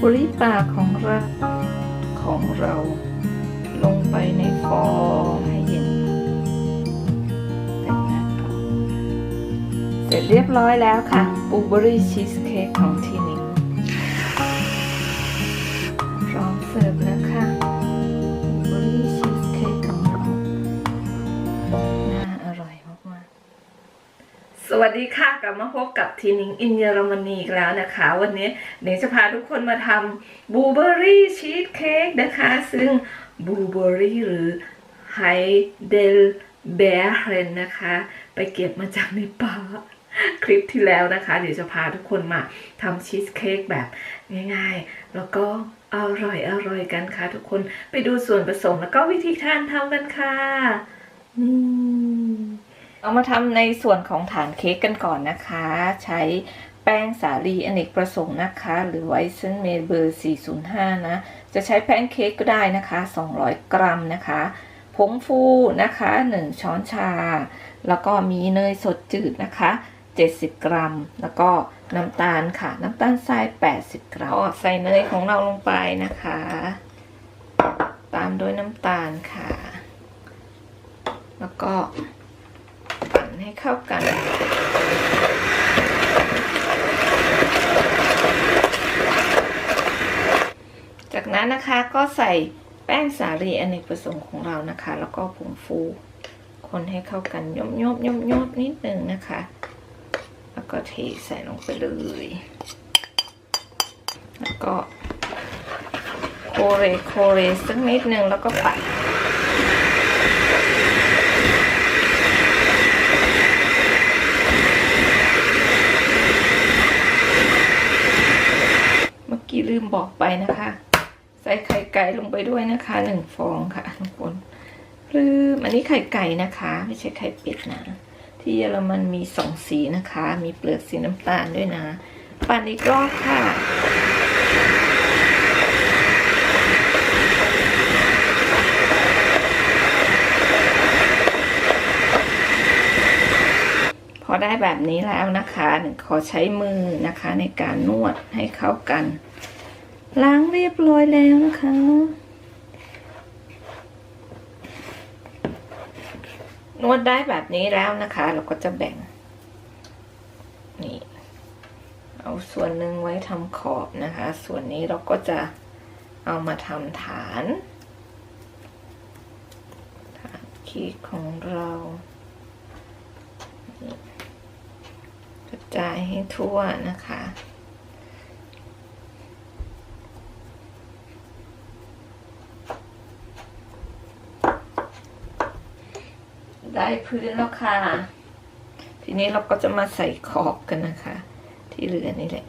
เบอรี่ป่าของเราของเราลงไปในฟองให้เย็นเสร็จเรียบร้อยแล้วค่ะบูเบอรี่ชีสเค้กของทีนิงพร้อมเสิร์ฟแล้ว วัสดีค่ะกลับมาพบกับทีนิงอินเยอรมนีอีกแล้วนะคะ วันนี้เนจะพาทุกคนมาทำบูเบอรี่ชีสเค้กนะคะ ซึ่งบูเบอรี่หรือไฮเดลเบรเรนนะคะ ไปเก็บมาจากในป่าคลิปที่แล้วนะคะ เดี๋ยวจะพาทุกคนมาทำชีสเค้กแบบง่ายๆ แล้วก็อร่อยอร่อยกันค่ะ ทุกคนไปดูส่วนผสมแล้วก็วิธีการทำกันค่ะนี่ เอามาทำในส่วนของฐานเค้กกันก่อนนะคะ ใช้แป้งสาลีอเนกประสงค์นะคะ หรือไวเซนเมลเบอร์ 405 นะ จะใช้แป้งเค้กก็ได้นะคะ 200 กรัมนะคะผงฟูนะคะ 1 ช้อนชา แล้วก็มีเนยสดจืดนะคะ 70 กรัม แล้วก็น้ำตาลค่ะ น้ำตาลทราย 80 กรัมใส่เนยของเราลงไปนะคะ ตามด้วยน้ำตาลค่ะ แล้วก็ ให้เข้ากันจากนั้นนะคะก็ใส่แป้งสาลีอเนกประสงค์ของเรานะคะ แล้วก็ผงฟูคนให้เข้ากันยบยบยบยบนิดนึงนะคะ แล้วก็เทใส่ลงไปเลย แล้วก็โคเรโคเรสักนิดนึงแล้วก็ปั่น เมื่อกี้ลืม บอกไปนะคะ ใส่ไข่ไก่ลงไปด้วยนะคะหนึ่งฟองค่ะทุกคนลืมอันนี้ไข่ไก่นะคะ ไม่ใช่ไข่เป็ดนะ ที่เยอรมันมีสองสีนะคะ มีเปลือกสีน้ำตาลด้วยนะ ปั่นอีกรอบค่ะพอได้แบบนี้แล้วนะคะหนึ่งขอใช้มือนะคะในการนวดให้เข้ากัน ล้างเรียบร้อยแล้วนะคะ นวดได้แบบนี้แล้วนะคะ เราก็จะแบ่ง นี่ เอาส่วนหนึ่งไว้ทำขอบนะคะ ส่วนนี้เราก็จะเอามาทำฐานฐานคีกของเรากระจายให้ทั่วนะคะ ได้พื้นแล้วค่ะ ทีนี้เราก็จะมาใส่ขอบกันนะคะ ที่เหลือนี่แหละ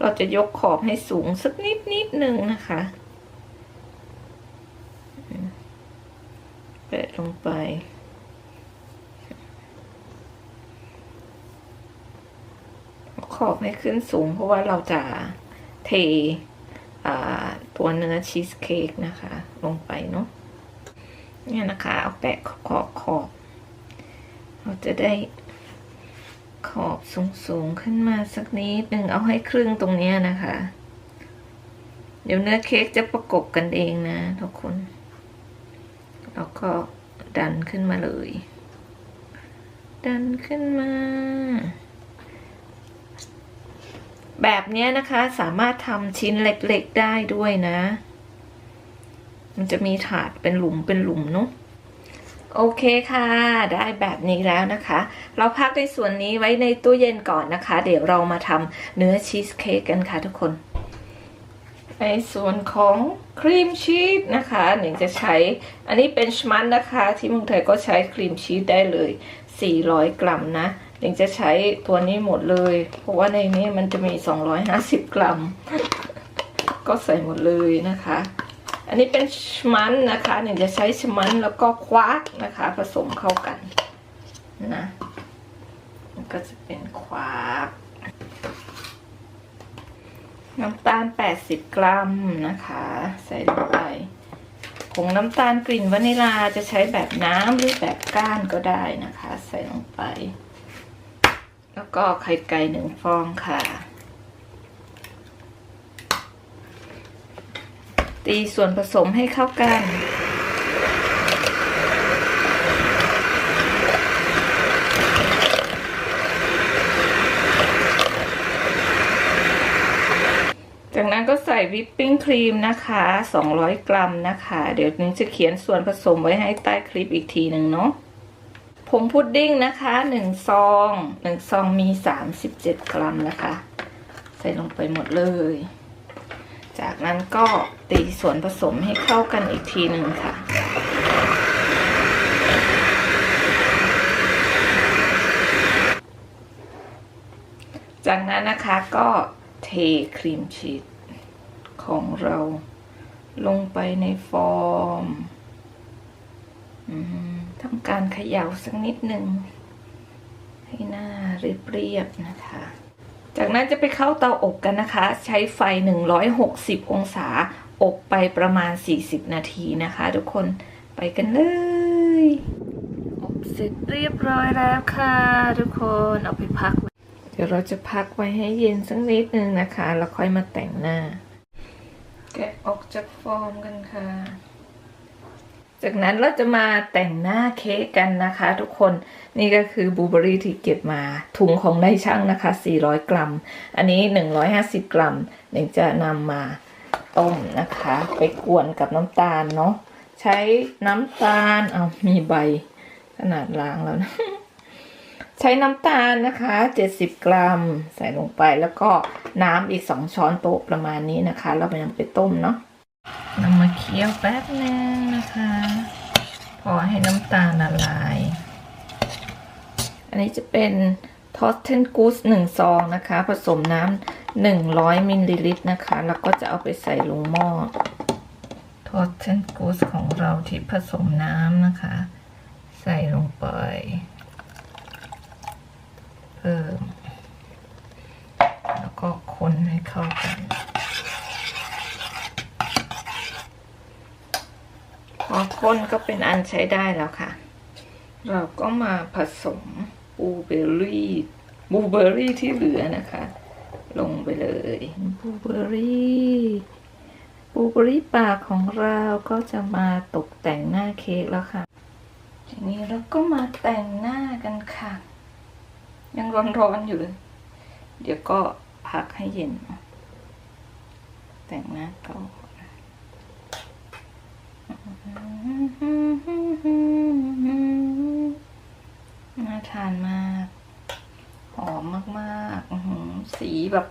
เราจะยกขอบให้สูงสักนิดนิดหนึ่งนะคะแปะลงไปขอบให้ขึ้นสูงเพราะว่าเราจะเทตัวเนื้อชีสเค้กนะคะ ลงไปเนาะ เนี่ยนะคะ เอาแปะขอบขอบเราจะได้ขอบสูงๆขึ้นมาสักนิดหนึ่งเอาให้ครึ่งตรงเนี้ยนะคะ เดี๋ยวเนื้อเค้กจะประกบกันเองนะทุกคนแล้วก็ดันขึ้นมาเลย ดันขึ้นมา แบบนี้นะคะสามารถทำชิ้นเล็กๆได้ด้วยนะ มันจะมีถาดเป็นหลุมเป็นหลุมเนาะโอเคค่ะ ได้แบบนี้แล้วนะคะ เราพักในส่วนนี้ไว้ในตู้เย็นก่อนนะคะ เดี๋ยวเรามาทำเนื้อชีสเค้กกันค่ะทุกคน ในส่วนของครีมชีสนะคะหนึ่งจะใช้ อันนี้เป็นชมันนะคะ ที่เมืองไทยก็ใช้ครีมชีสได้เลย 400 กรัมนะหนึ่งจะใช้ตัวนี้หมดเลย เพราะว่าในนี้มันจะมี 250 กรัม ก็ใส่หมดเลยนะคะ อันนี้เป็นชมันนะคะหนึ่งจะใช้ชมันแล้วก็ควักนะคะ ผสมเข้ากันนะมันก็จะเป็นควักน้ำตาล 80 กรัมนะคะ ใส่ลงไปผงน้ำตาลกลิ่นวานิลาจะใช้แบบน้ำหรือแบบก้านก็ได้นะคะ ใส่ลงไป แล้วก็ไข่ไก่หนึ่งฟองค่ะ ตีส่วนผสมให้เข้ากัน จากนั้นก็ใส่วิปปิ้งครีมนะคะ 200 กรัมนะคะ เดี๋ยวนิ้งจะเขียนส่วนผสมไว้ให้ใต้คลิปอีกทีหนึ่งเนาะผงพุดดิ้งนะคะ 1 ซอง 1 ซองมี 37 กรัมนะคะ ใส่ลงไปหมดเลย จากนั้นก็ตีส่วนผสมให้เข้ากันอีกทีหนึ่งค่ะ จากนั้นนะคะก็เทครีมชีสของเราลงไปในฟอร์มทำการเขย่าสักนิดหนึ่งให้หน้าเรียบๆนะคะ จากนั้นจะไปเข้าเตาอบกันนะคะ ใช้ไฟ 160 องศา อบไปประมาณ 40 นาทีนะคะ ทุกคนไปกันเลย อบเสร็จเรียบร้อยแล้วค่ะ ทุกคนเอาไปพักไว้เดี๋ยวเราจะพักไว้ให้เย็นสักนิดนึงนะคะ แล้วค่อยมาแต่งหน้า แกะออกจากฟอร์มกันค่ะ จากนั้นเราจะมาแต่งหน้าเค้กกันนะคะ ทุกคนนี่ก็คือบลูเบอรี่ที่เก็บมาถุงของนายช่างนะคะ 400 กรัม อันนี้ 150 กรัมหนึ่งจะนำมาต้มนะคะ ไปกวนกับน้ำตาลเนาะใช้น้ำตาลเอามีใบขนาดล้างแล้วนะใช้น้ำตาลนะคะ 70 กรัม ใส่ลงไปแล้วก็น้ำอีก 2 ช้อนโต๊ะประมาณนี้นะคะ เราไปนำไปต้มเนาะนำมาเคี่ยวแป๊บนึง นะคะ พอให้น้ำตาลละลาย อันนี้จะเป็นทอสเทนกูสหนึ่งซองนะคะ ผสมน้ำหนึ่งร้อยมิลลิลิตรนะคะ แล้วก็จะเอาไปใส่ลงหม้อทอสเทนกูสของเราที่ผสมน้ำนะคะ ใส่ลงไปเพิ่มแล้วก็คนให้เข้ากัน อข้นก็เป็นอันใช้ได้แล้วค่ะ เราก็มาผสมบลูเบอร์รี่บลูเบอร์รี่ที่เหลือนะคะ ลงไปเลยบลูเบอร์รี่บลูเบอร์รี่ปากของเราก็จะมาตกแต่งหน้าเค้กแล้วค่ะทีนี้เราก็มาแต่งหน้ากันค่ะ ยังร้อนๆอยู่เลย เดี๋ยวก็พักให้เย็น แต่งหน้าก่อน น่าทานมาก หอมมากๆสีแบบ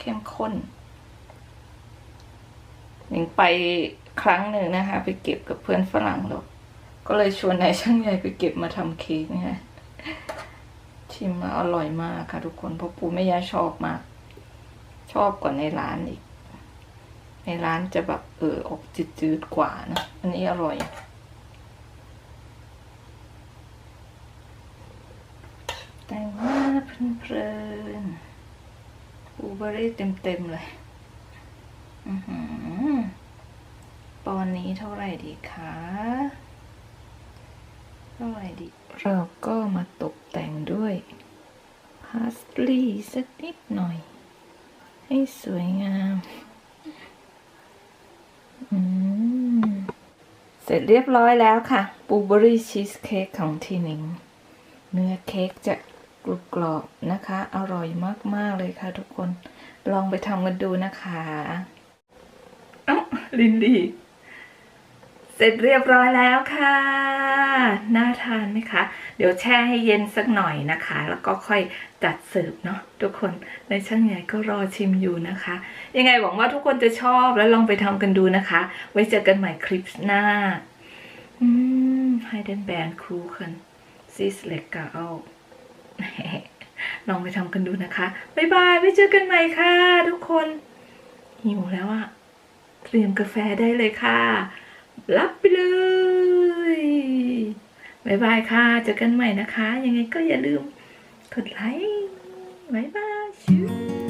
เข้มข้นหนิงไปครั้งหนึ่งนะคะ ไปเก็บกับเพื่อนฝรั่งเราก็เลยชวนนายช่างใหญ่ไปเก็บมาทำเค้กนะคะชิมแล้วอร่อยมากค่ะทุกคนเพราะปูแม่ย่าชอบมาก ชอบกว่าในร้านอีก ในร้านจะแบบเออออกจืดๆกว่านะ อันนี้อร่อย แต่งหน้าเพลินๆบูเบอร์รี่เต็มๆเลย อือหือปอนนี้เท่าไหร่ดีคะเท่าไหร่ดี เราก็มาตกแต่งด้วยพาสลีสักนิดหน่อย ให้สวยงาม เสร็จเรียบร้อยแล้วค่ะบูเบอรี่ชีสเค้กของทีนิง เนื้อเค้กจะกรุบกรอบนะคะ อร่อยมาก ๆ เลยค่ะทุกคน ลองไปทำกันดูนะคะ เอ้า ลินดี้ เสร็จเรียบร้อยแล้วค่ะ น่าทานไหมคะ เดี๋ยวแช่ให้เย็นสักหน่อยนะคะ แล้วก็ค่อยจัดเสิร์ฟเนาะทุกคน ในช่างใหญ่ก็รอชิมอยู่นะคะ ยังไงหวังว่าทุกคนจะชอบแล้วลองไปทำกันดูนะคะ ไว้เจอกันใหม่คลิปหน้า อืมไฮเดนแบนคูคันซิสเล็กกาเอาลองไปทำกันดูนะคะ บ๊ายบาย ไว้เจอกันใหม่ค่ะ ทุกคน หิวแล้วอะเตรียมกาแฟได้เลยค่ะ รับไปเลยบายบายค่ะ เจอกันใหม่นะคะ ยังไงก็อย่าลืมกดไลค์บายบายชิว